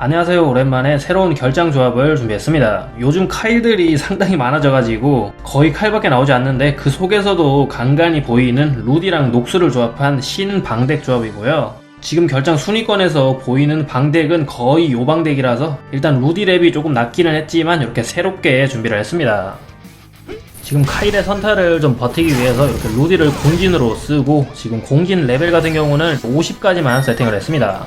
안녕하세요. 오랜만에 새로운 결장 조합을 준비했습니다. 요즘 카일들이 상당히 많아져가지고 거의 칼밖에 나오지 않는데 그 속에서도 간간히 보이는 루디랑 녹수를 조합한 신 방덱 조합이고요. 지금 결장 순위권에서 보이는 방덱은 거의 요방덱이라서 일단 루디 랩이 조금 낮기는 했지만 이렇게 새롭게 준비를 했습니다. 지금 카일의 선타를 좀 버티기 위해서 이렇게 루디를 공진으로 쓰고 지금 공진 레벨 같은 경우는 50까지만 세팅을 했습니다.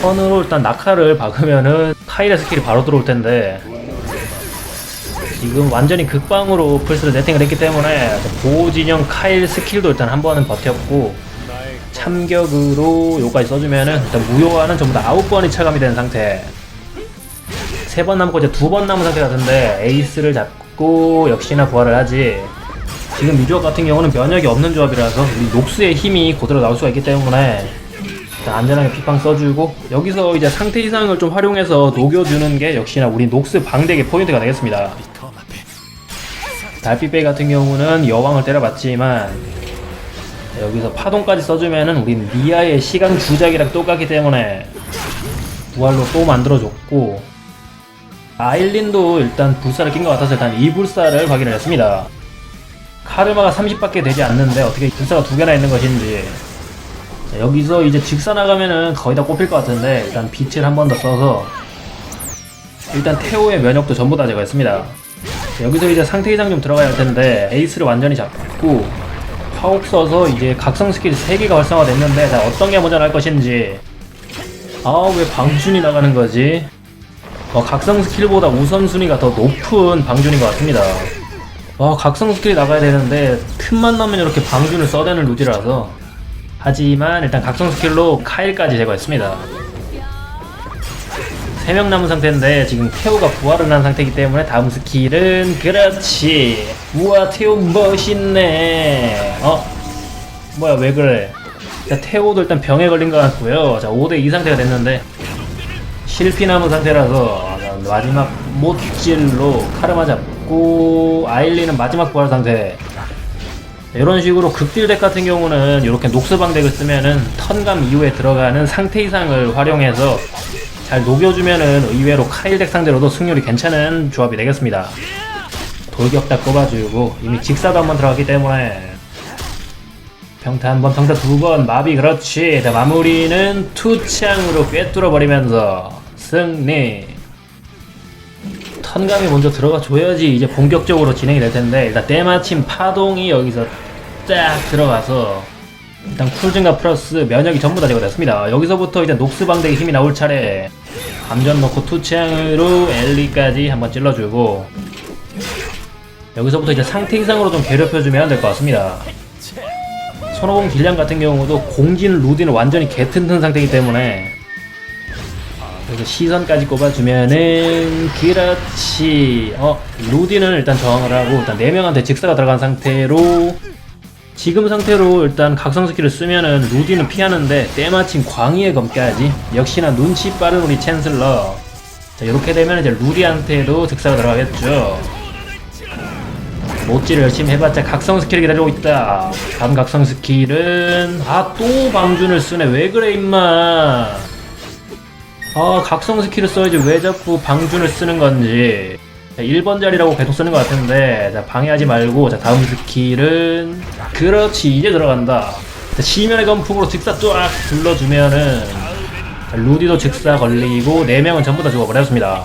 턴으로 일단 낙하를 박으면은 카일의 스킬이 바로 들어올 텐데 지금 완전히 극방으로 플스를 세팅을 했기 때문에 보호 진영 카일 스킬도 일단 한 번은 버텼고 참격으로 요까지 써주면은 일단 무효화는 전부 다 아홉 번이 차감이 된 상태. 세 번 남고 이제 두 번 남은 상태 같은데 에이스를 잡고 역시나 부활을 하지. 지금 이 조합 같은 경우는 면역이 없는 조합이라서 우리 녹수의 힘이 그대로 나올 수가 있기 때문에 일단 안전하게 피빵 써주고 여기서 이제 상태 이상을 좀 활용해서 녹여주는 게 역시나 우리 녹스 방덱의 포인트가 되겠습니다. 달빛배 같은 경우는 여왕을 때려봤지만 여기서 파동까지 써주면은 우린 리아의 시간 주작이랑 똑같기 때문에 부활로 또 만들어줬고 아일린도 일단 불사를 낀 것 같아서 일단 이 불사를 확인을 했습니다. 카르마가 30밖에 되지 않는데 어떻게 불사가 두 개나 있는 것인지 자, 여기서 이제 직사 나가면은 거의 다 꼽힐 것 같은데 일단 빛을 한 번 더 써서 일단 테오의 면역도 전부 다 제거했습니다. 자, 여기서 이제 상태 이상 좀 들어가야 할 텐데 에이스를 완전히 잡고 파옥 써서 이제 각성 스킬 3개가 활성화됐는데 자, 어떤 게 먼저 날 것인지. 아 왜 방준이 나가는 거지? 어, 각성 스킬보다 우선순위가 더 높은 방준인 것 같습니다. 와 각성 스킬이 나가야 되는데 틈만 나면 이렇게 방준을 써대는 루디라서 하지만 일단 각성 스킬로 카일까지 제거했습니다. 3명 남은 상태인데 지금 테오가 부활을 한 상태이기 때문에 다음 스킬은 그렇지. 우와 테오 멋있네. 어? 뭐야 왜 그래? 자 테오도 일단 병에 걸린 것 같고요. 자 5대2 상태가 됐는데 실피 남은 상태라서 마지막 못질로 카르마 잡고 아일리는 마지막 부활 상태 이런 식으로 극딜덱 같은 경우는 이렇게 녹스방 덱을 쓰면은 턴감 이후에 들어가는 상태 이상을 활용해서 잘 녹여주면은 의외로 카일덱 상대로도 승률이 괜찮은 조합이 되겠습니다. 돌격다 꼽아주고 이미 직사도 한번 들어갔기 때문에 평타 한 번, 평타 두 번, 마비 그렇지. 자, 마무리는 투창으로 꿰뚫어 버리면서 승리. 턴감이 먼저 들어가 줘야지 이제 본격적으로 진행이 될 텐데 일단 때마침 파동이 여기서 딱 들어가서 일단 쿨 증가 플러스 면역이 전부 다 제거됐습니다. 여기서부터 이제 녹스 방대의 힘이 나올 차례 감전 넣고 투창으로 엘리까지 한번 찔러주고 여기서부터 이제 상태 이상으로 좀 괴롭혀주면 될 것 같습니다. 손오공 딜량 같은 경우도 공진 루디는 완전히 개튼튼 상태이기 때문에 그래서 시선까지 꼽아주면은 그렇지. 어 루디는 일단 저항을 하고 일단 4명한테 직사가 들어간 상태로 지금 상태로 일단 각성 스킬을 쓰면은 루디는 피하는데 때마침 광희의 검까지. 역시나 눈치 빠른 우리 챈슬러. 자 이렇게 되면 이제 루디한테도 직사가 들어가겠죠. 못질을 열심히 해봤자 각성 스킬 기다리고 있다. 다음 각성 스킬은 아 또 방준을 쓰네. 왜 그래 임마 아 각성 스킬을 써야지 왜 자꾸 방준을 쓰는 건지. 자, 1번 자리라고 계속 쓰는 것 같은데 자 방해하지 말고 자 다음 스킬은 그렇지 이제 들어간다. 자, 시면의 건풍으로 직사 쫙 둘러주면은 자, 루디도 직사 걸리고 4명은 전부 다 죽어버렸습니다.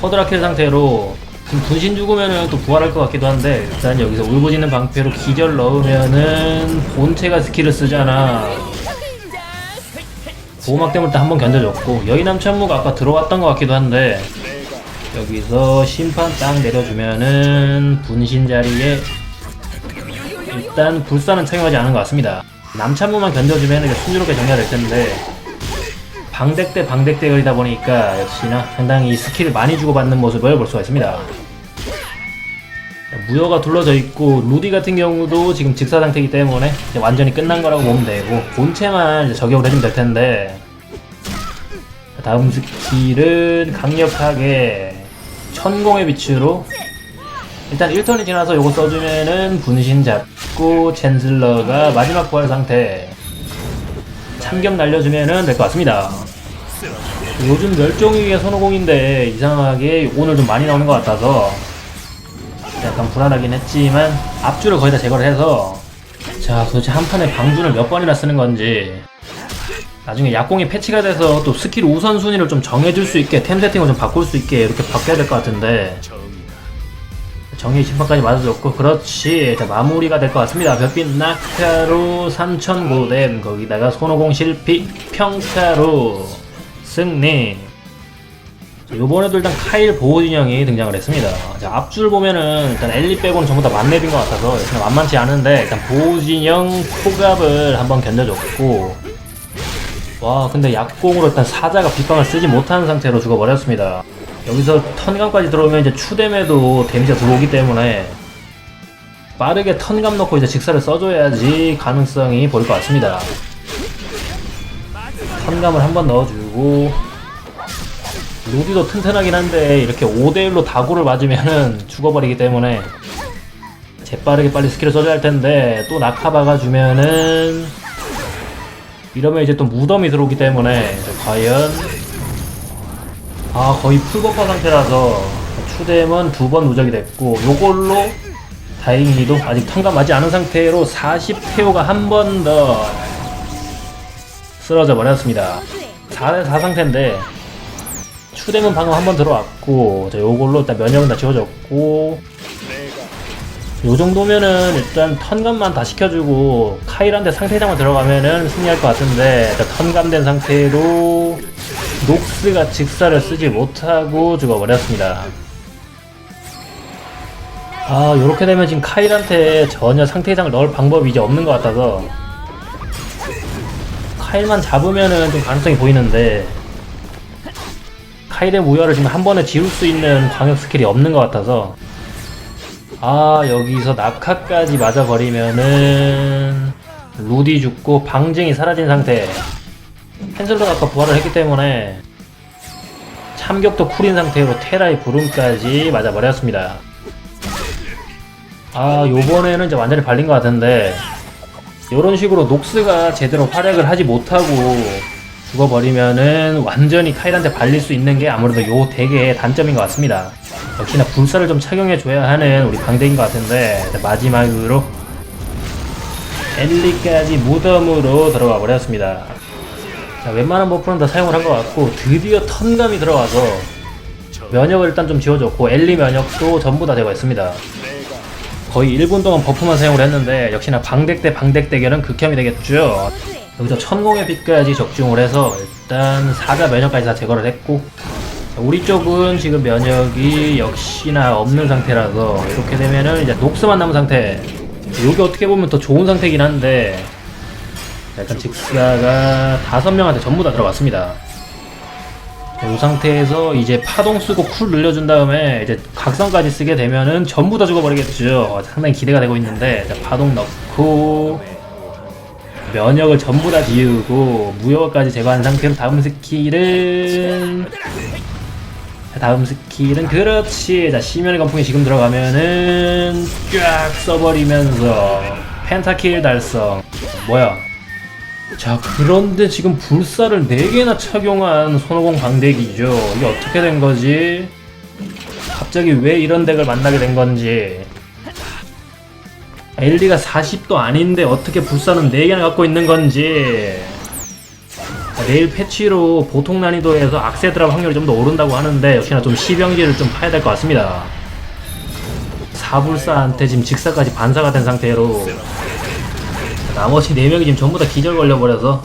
쿼드라킬 상태로 지금 분신 죽으면은 또 부활할 것 같기도 한데 일단 여기서 울부짖는 방패로 기절 넣으면은 본체가 스킬을 쓰잖아 보호막 때문에 한번 견뎌줬고 여인남 천무가 아까 들어왔던 것 같기도 한데 여기서 심판 딱 내려주면은 분신 자리에 일단 불사는 착용하지 않은 것 같습니다. 남참무만 견뎌주면 순조롭게 정리가 될 텐데 방덱 대 방덱 대결이다 보니까 역시나 상당히 스킬을 많이 주고받는 모습을 볼 수가 있습니다. 무효가 둘러져 있고 루디 같은 경우도 지금 직사 상태이기 때문에 완전히 끝난 거라고 보면 되고 본체만 저격을 해주면 될 텐데 다음 스킬은 강력하게 천공의 빛으로. 일단 1턴이 지나서 요거 써주면은 분신 잡고 챈슬러가 마지막 부활 상태. 참격 날려주면은 될 것 같습니다. 요즘 멸종위기의 손오공인데 이상하게 오늘 좀 많이 나오는 것 같아서 약간 불안하긴 했지만 앞줄을 거의 다 제거를 해서 자 도대체 한 판에 방준을 몇 번이나 쓰는 건지 나중에 약공이 패치가 돼서 또 스킬 우선순위를 좀 정해줄 수 있게 템 세팅을 좀 바꿀 수 있게 이렇게 바뀌어야 될 것 같은데. 정의 심판까지 맞아줬고 그렇지. 자 마무리가 될 것 같습니다. 별빛 낙타로 3000고뎀 거기다가 손오공 실피 평타로 승리. 자, 요번에도 일단 카일 보호 진영이 등장을 했습니다. 자 앞줄 보면은 일단 엘리 빼고는 전부 다 만렙인 것 같아서 일단 만만치 않은데 일단 보호 진영 포갑을 한번 견뎌줬고 와 근데 약공으로 일단 사자가 빗방을 쓰지 못하는 상태로 죽어버렸습니다. 여기서 턴감까지 들어오면 이제 추뎀에도 데미지가 들어오기 때문에 빠르게 턴감 넣고 이제 직사를 써줘야지 가능성이 보일 것 같습니다. 턴감을 한번 넣어주고 루디도 튼튼하긴 한데 이렇게 5대1로 다구를 맞으면은 죽어버리기 때문에 재빠르게 빨리 스킬을 써줘야 할 텐데 또 낙하 박아주면은 이러면 이제 또 무덤이 들어오기 때문에 과연 아 거의 풀버퍼 상태라서 추뎀은 두 번 누적이 됐고 요걸로 다행히도 아직 턴감 맞지 않은 상태로 40태오가 한 번 더 쓰러져 버렸습니다. 4대 4 상태인데 추뎀은 방금 한 번 들어왔고 자 요걸로 일단 면역은 다 지워졌고 요 정도면은 일단 턴감만 다 시켜주고 카일한테 상태장만 들어가면은 승리할 것 같은데 턴감된 상태로 녹스가 직사를 쓰지 못하고 죽어버렸습니다. 아 요렇게 되면 지금 카일한테 전혀 상태장을 넣을 방법이 이제 없는 것 같아서 카일만 잡으면은 좀 가능성이 보이는데 카일의 무혈을 지금 한 번에 지울 수 있는 광역 스킬이 없는 것 같아서 아 여기서 낙하까지 맞아버리면은 루디 죽고 방증이 사라진 상태. 펜슬러가 아까 부활을 했기 때문에 참격도 쿨인 상태로 테라의 구름까지 맞아버렸습니다. 아 요번에는 이제 완전히 발린 것 같은데 요런 식으로 녹스가 제대로 활약을 하지 못하고 죽어버리면은 완전히 카일한테 발릴 수 있는 게 아무래도 요 덱의 단점인 것 같습니다. 역시나 불사를 좀 착용해줘야 하는 우리 방대인 것 같은데 자, 마지막으로 엘리까지 무덤으로 들어가 버렸습니다. 자, 웬만한 버프는 다 사용을 한 것 같고 드디어 턴감이 들어와서 면역을 일단 좀 지워줬고 엘리 면역도 전부 다 되고 있습니다. 거의 1분 동안 버프만 사용을 했는데 역시나 방덱 대 방덱 대결은 극혐이 되겠죠. 여기서 천공의 빛까지 적중을 해서 일단 사자 면역까지 다 제거를 했고 자, 우리 쪽은 지금 면역이 역시나 없는 상태라서 이렇게 되면은 이제 녹스만 남은 상태. 여기 어떻게 보면 더 좋은 상태긴 한데 자, 일단 직사가 다섯 명한테 전부 다 들어갔습니다. 이 상태에서 이제 파동 쓰고 쿨 늘려준 다음에 이제 각성까지 쓰게 되면은 전부 다 죽어버리겠죠. 상당히 기대가 되고 있는데 자, 파동 넣고 면역을 전부 다 지우고 무효까지 제거한 상태로 다음 스킬은 자, 다음 스킬은 그렇지. 자 심연의 건풍이 지금 들어가면은 쫙 써버리면서 펜타킬 달성. 뭐야? 자 그런데 지금 불사를 4개나 착용한 손오공 방대기죠. 이게 어떻게 된 거지? 갑자기 왜 이런 덱을 만나게 된 건지 엘리가 40도 아닌데 어떻게 불사는 4개나 갖고 있는 건지. 자, 내일 패치로 보통 난이도에서 악세 드랍 확률이 좀 더 오른다고 하는데 역시나 좀 시병기를 좀 파야 될 것 같습니다. 사불사한테 지금 직사까지 반사가 된 상태로 나머지 4명이 지금 전부 다 기절 걸려버려서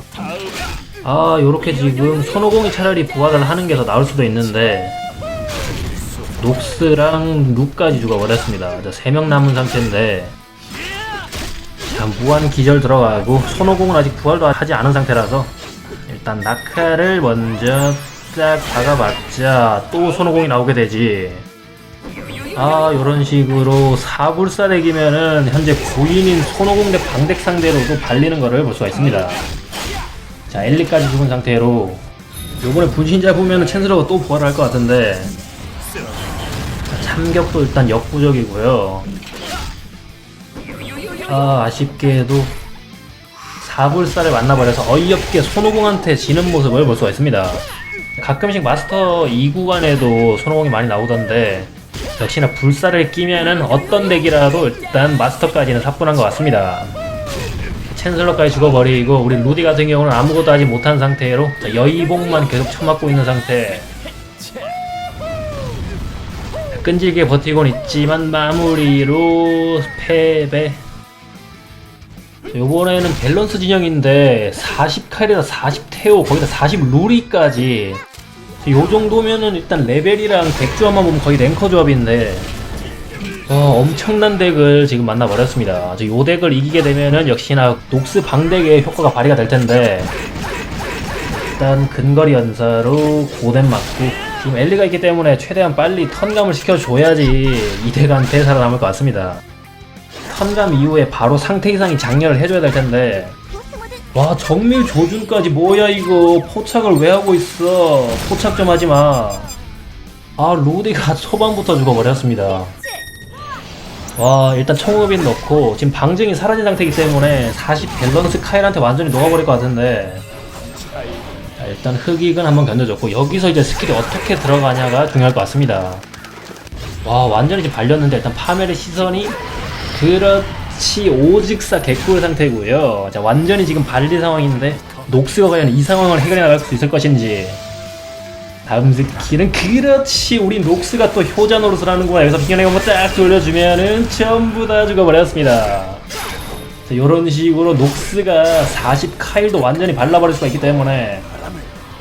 아 요렇게 지금 손오공이 차라리 부활을 하는 게 더 나을 수도 있는데 녹스랑 룩까지 죽어버렸습니다. 3명 남은 상태인데 자, 무한 기절 들어가고 손오공은 아직 부활도 하지 않은 상태라서 일단 낙하를 먼저 딱 박아봤자 또 손오공이 나오게 되지. 아 요런 식으로 사불사 덱이면은 현재 고인인 손오공 대 방덱 상대로도 발리는 거를 볼 수가 있습니다. 자 엘리까지 죽은 상태로 요번에 분신자 보면은 챈스러가 또 부활을 할것 같은데. 자, 참격도 일단 역부족이고요 아 아쉽게도 사불사를 만나버려서 어이없게 손오공한테 지는 모습을 볼 수가 있습니다. 가끔씩 마스터 2구간에도 손오공이 많이 나오던데 역시나 불사를 끼면은 어떤 덱이라도 일단 마스터까지는 사뿐한 것 같습니다. 챈슬러까지 죽어버리고 우리 루디 같은 경우는 아무것도 하지 못한 상태로 자, 여의봉만 계속 쳐맞고 있는 상태 끈질게 버티곤 있지만 마무리로 패배 자, 요번에는 밸런스 진영인데 40칼이라 40태오 거기다 40루리까지 요 정도면은 일단 레벨이랑 덱 조합만 보면 거의 랭커 조합인데 어, 엄청난 덱을 지금 만나버렸습니다. 저요 덱을 이기게 되면은 역시나 녹스 방덱의 효과가 발휘가 될 텐데 일단 근거리 연사로 고뎀 맞고 지금 엘리가 있기 때문에 최대한 빨리 턴감을 시켜줘야지 이 덱한테 살아남을 것 같습니다. 턴감 이후에 바로 상태 이상이 장렬을 해줘야 될 텐데. 와 정밀 조준까지 뭐야 이거? 포착을 왜 하고 있어? 포착 좀 하지마. 아 로디가 초반부터 죽어버렸습니다. 와 일단 청업인 넣고 지금 방증이 사라진 상태이기 때문에 40 밸런스 카일한테 완전히 녹아버릴 것 같은데. 자, 일단 흑익은 한번 견뎌줬고 여기서 이제 스킬이 어떻게 들어가냐가 중요할 것 같습니다. 와 완전히 지금 발렸는데 일단 파멜의 시선이 그렇지 오직사 개꿀 상태고요. 자 완전히 지금 발리 상황인데 녹스가 과연 이 상황을 해결해 나갈 수 있을 것인지. 다음 스킬은 그렇지 우리 녹스가 또 효자 노릇을 하는구나. 여기서 비견의 한번 딱 돌려주면은 전부 다 죽어버렸습니다. 자, 요런 식으로 녹스가 40 카일도 완전히 발라버릴 수가 있기 때문에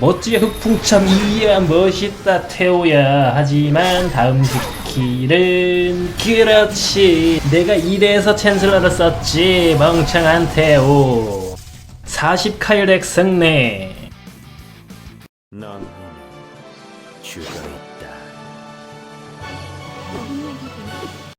멋지게 흑풍참 이야 멋있다 태오야. 하지만 다음 스킬 은 그렇지. 내가 이래서 챈슬러를 썼지 멍청한 태오. 40 카일 덱 승리. 넌